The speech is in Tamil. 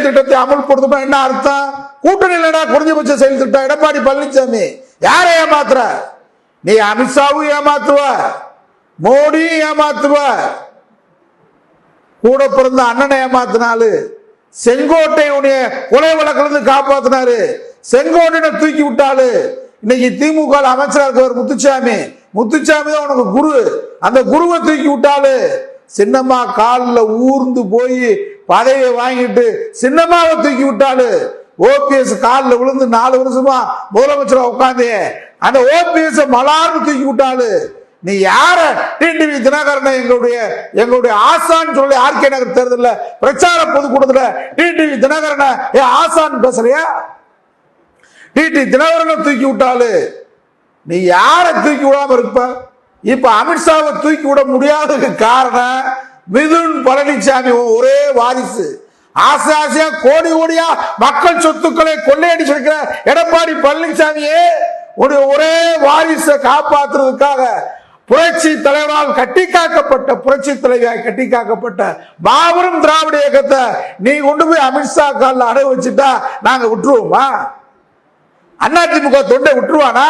செயல் திட்டத்தை அமல்படுத்துமா? என்ன அர்த்தம்? கூட்டணி இல்லடா குறைஞ்சபட்ச செயல் திட்டம். எடப்பாடி பழனிசாமி யாரை ஏமாத்துற? நீ அமித்ஷாவும் ஏமாத்துவ மோடியும் ஏமாத்துவ. கூட பிறந்த அண்ணனை ஏமாத்தினாலு செங்கோட்டை உடைய கொலை வழக்குல இருந்து காப்பாத்தினாரு. செங்கோட்டையை தூக்கி விட்டாலு இன்னைக்கு திமுக ல அமைச்சரா இருக்கவர் முத்துச்சாமி. முத்துச்சாமி தான் உனக்கு குரு. அந்த குருவை தூக்கி விட்டாலு சின்னம்மா காலில் ஊர்ந்து போய் பதவியை வாங்கிட்டு சின்னமாவை தூக்கி விட்டாலு ஓபிஎஸ் காலில் விழுந்து நாலு வருஷமா முதலமைச்சரா உட்காந்து அந்த ஓபிஎஸ் மலார்னு தூக்கி விட்டாலு நீ யார டிடிவி தினகரனை எங்களுடைய எங்களுடைய ஆசான் சொல்லி ஆர்கே நகர் தேர்தலில் பிரச்சார பொதுக்கூட்டத்துல டிடிவி தினகரனை ஏ ஆசான் பேசுறியா? டிடி தினகரனை தூக்கி விட்டாலு நீ யாரை தூக்கி விடாம இருப்ப? இப்ப அமித்ஷாவை தூக்கி விட முடியாததுக்கு காரணம் மிதுன் பழனிசாமி ஒரே வாரிசு. ஆசை ஆசையா கோடி கோடியா மக்கள் சொத்துக்களை கொள்ளையடிச்சிருக்கிற எடப்பாடி பழனிசாமியே ஒரு ஒரே வாரிசை காப்பாத்துறதுக்காக புரட்சி தலைவரால் கட்டி காக்கப்பட்ட புரட்சி தலைவியாக கட்டி காக்கப்பட்ட மாபெரும் திராவிட இயக்கத்தை நீ கொண்டு போய் அமித்ஷா காலில் அடை வச்சுட்டா நாங்க விட்டுருவோமா? அதிமுக தொண்டை விட்டுருவானா?